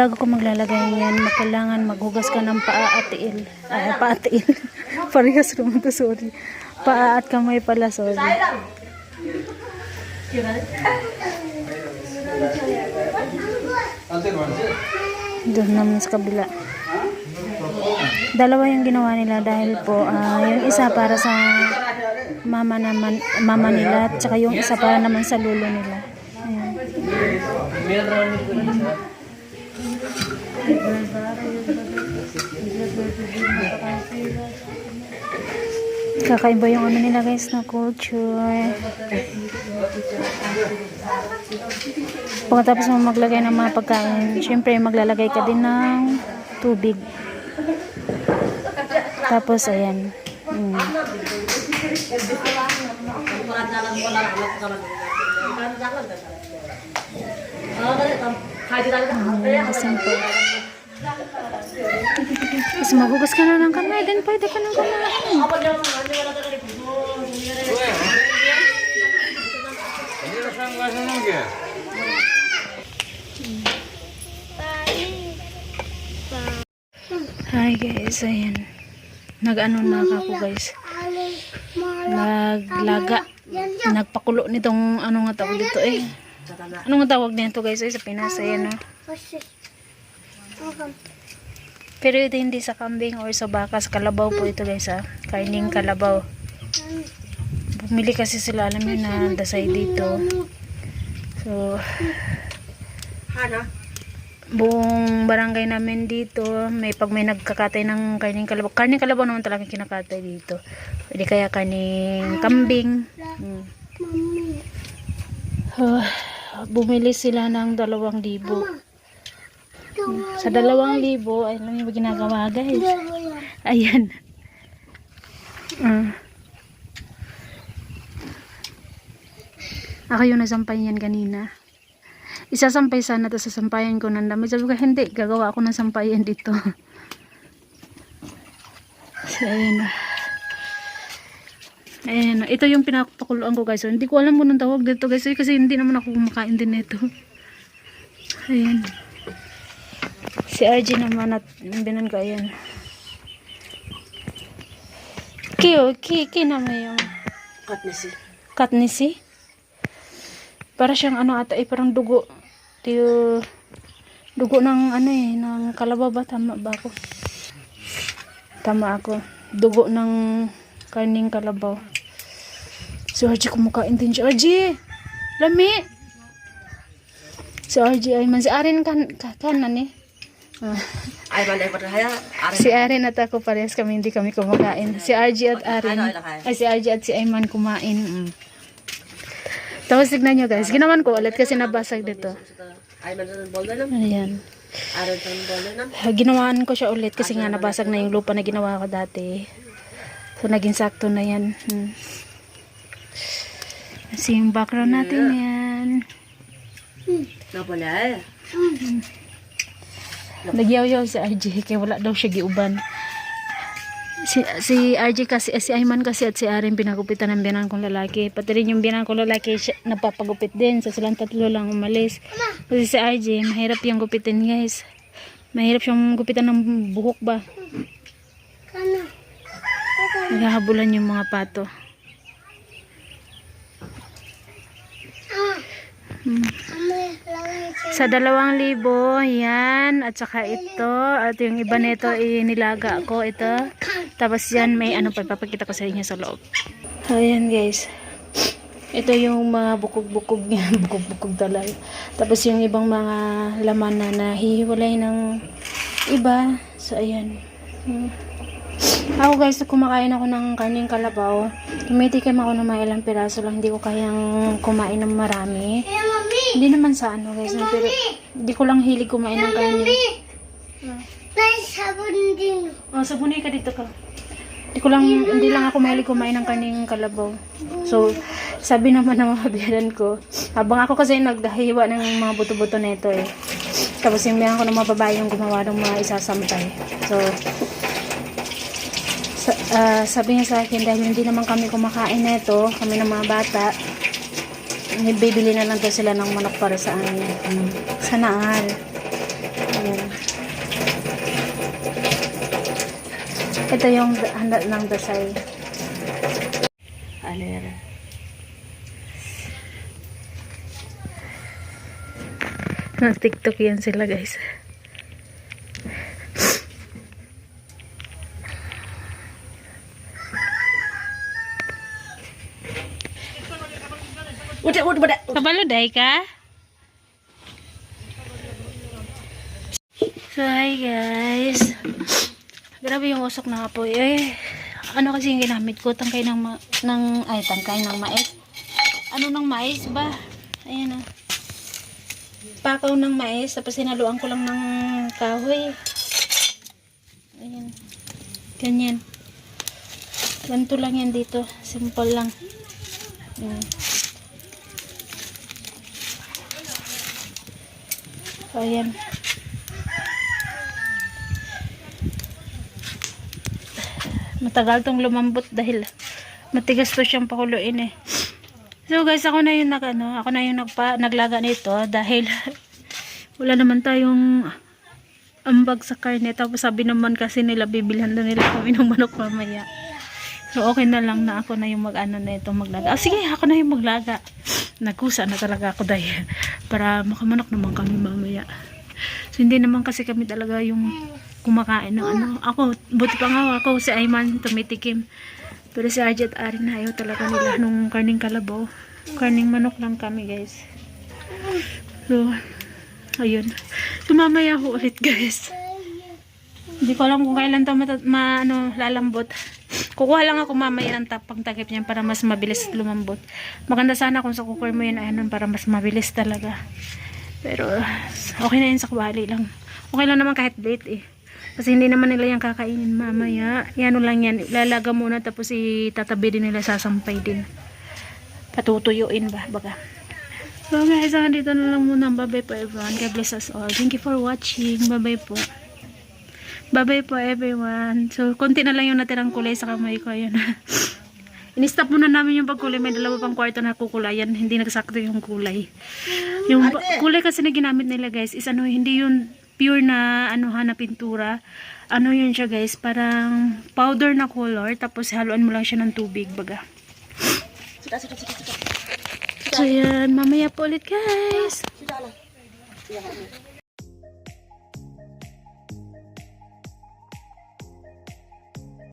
bago ko maglalagay yan, kailangan maghugas ka ng paa at tiil. Ah, paa at tiil. Parehas naman to, sorry. Paa at kamay pala, sorry. Doon naman sa kabila. Dalawa yung ginawa nila dahil po ah, yung isa para sa mama naman mama nila at saka yung isa para naman sa lulo nila. Ayan. Kakaiba yung ano nila guys na culture. Pagkatapos mo maglagay ng mga pagkain, syempre maglalagay ka din ng tubig. Tapos ayan. Mm. Mm, simple. Tapos magugas ka na ng kamay, then pwede ka nang kumain. Hi guys, ayan. Nag-ano na ako guys. Naglaga. Nagpakulo nitong ano nga tawag dito eh. Ano nga tawag nito guys ay sa Pinas ayan oh. Pero ito hindi sa kambing or sa baka, sa kalabaw po ito guys ha. Karning kalabaw. Bumili kasi sila alam yun na dasay dito. So, buong barangay namin dito, may pag may nagkakatay ng karning kalabaw. Karning kalabaw naman talaga kinakatay dito. Pwede kaya karning kambing. Mm. Ah, bumili sila ng dalawang libo. Sa dalawang libo, ay niyo ba ginagawa guys? Ayan. Ah. Ako yung nasampay yan kanina. Isasampay sana to sasampayan ko ng dami. Sabi ko, hindi. Gagawa ako ng sampayan dito. so, ayan. Ayan. Ito yung pinapakuluan ko guys. So, hindi ko alam kung anong tawag dito guys. Kasi hindi naman ako kumakain din nito. Ayan. Si RG naman at binan ko. Ayan. Kiyo, ki, ki naman yung Katnisi. katnisi. Para siyang ano ata eh, parang dugo. Tiyo, dugo ng ano eh, ng kalabaw ba? Tama ba ako? Tama ako. Dugo ng karning kalabaw. Si RG kumakain din si RG! Lami! Si RG ay man. Si Arin kan, ka, kanan eh. Ay, balay pa. Arin. Si Arin at ako parehas kami hindi kami kumakain. Si RG at Arin. Ano, ano kayo? Ay, si RG at si Ayman kumain. Mm. Tapos tignan nyo guys. Ginawan ko ulit kasi nabasag dito. Ayan. Ginawaan ko siya ulit kasi nga nabasag na yung lupa na ginawa ko dati. So, naging sakto na yan. Hmm. Kasi yung background natin yan. Napala. Nagyaw-yaw si RJ kaya wala daw siya giuban. Si, si RJ kasi, eh, si Ayman kasi at si Aaron pinagupitan ng biyanan kong lalaki. Pati rin yung biyanan kong lalaki siya, napapagupit din. So silang tatlo lang umalis. Kasi si RJ, mahirap yung gupitin guys. Mahirap siyang gupitan ng buhok ba. Naghahabulan yung mga pato. Hmm. Sa dalawang libo, yan. At saka ito. At yung iba nito, inilaga ko ito. Tapos yan, may ano pa, papakita ko sa inyo sa loob. Ayan guys. Ito yung mga bukog-bukog niya. Bukog-bukog talaga. Tapos yung ibang mga laman na nahihiwalay ng iba. So, ayan. Ako guys, kumakain ako ng kaning kalabaw. Tumitikim ako ng mga ilang piraso lang. Hindi ko kayang kumain ng marami. Hindi naman sa ano guys, no, pero hindi ko lang hilig kumain ng kanin. Oh, sabunay ka dito ka. Hindi ko lang, hindi lang ako mahilig kumain ng kaning kalabaw. So, sabi naman ng mga biyanan ko, habang ako kasi nagdahiwa ng mga buto-buto na ito eh. Tapos yung biyanan ko ng mga babae yung gumawa ng mga isasampay. So, sa, ah, sabi niya sa akin, dahil hindi naman kami kumakain na ito, kami ng mga bata, bibili na lang daw sila ng manok para sa amin. Sana all. Ayan. Ito yung da- handa ng dasay. Alera. Nag-tiktok yan sila guys. Udah, udah, udah. Kabalo day ka? So hi guys. Grabe yung usok na apoy. Eh, ano kasi yung ginamit ko? Tangkay ng, ma- ng ay, tangkay ng mais. Ano ng mais ba? Ayan ah. Pakaw ng mais. Tapos sinaluan ko lang ng kahoy. Ayan. Ganyan. Ganito lang yan dito. Simple lang. Ayan. So, ayan. Matagal tong lumambot dahil matigas to siyang pakuluin eh. So guys, ako na yung nag, ano, ako na yung nagpa, naglaga nito dahil wala naman tayong ambag sa karne. Tapos sabi naman kasi nila bibilhan na nila kami ng manok mamaya. So okay na lang na ako na yung mag-ano na ito maglaga. Ah, sige, ako na yung maglaga. Nagkusa na talaga ako dahil para makamanok naman kami mamaya. So hindi naman kasi kami talaga yung kumakain ng ano. Ako, buti pa nga ako si Ayman tumitikim. Pero si Arjet Arin ayaw talaga nila nung karning kalabaw. Karning manok lang kami guys. So, ayun. So mamaya ho ulit guys. Hindi ko alam kung kailan to ma, ano, lalambot. Kukuha lang ako mamaya ng tapang takip niyan para mas mabilis lumambot. Maganda sana kung sa cooker mo yun ay ano, para mas mabilis talaga. Pero okay na yun sa kwali lang. Okay lang naman kahit late eh. Kasi hindi naman nila yan kakainin mamaya. Yan lang yan. Lalaga muna tapos itatabi din nila sasampay din. Patutuyuin ba? Baga. So guys, hanggang dito na lang muna. Bye-bye po everyone. God bless us all. Thank you for watching. Bye-bye po. Bye-bye po everyone. So, konti na lang yung natirang kulay sa kamay ko. Ayan. In-stop muna namin yung pagkulay. May dalawa pang kwarto na kukulayan. Hindi nagsakto yung kulay. Yung kulay kasi na ginamit nila guys is ano, hindi yun pure na ano ha, na pintura. Ano yun siya guys, parang powder na color. Tapos haluan mo lang siya ng tubig baga. Sudah, sudah, sudah, sudah. So yan, mamaya po ulit guys. Lah. Sudah.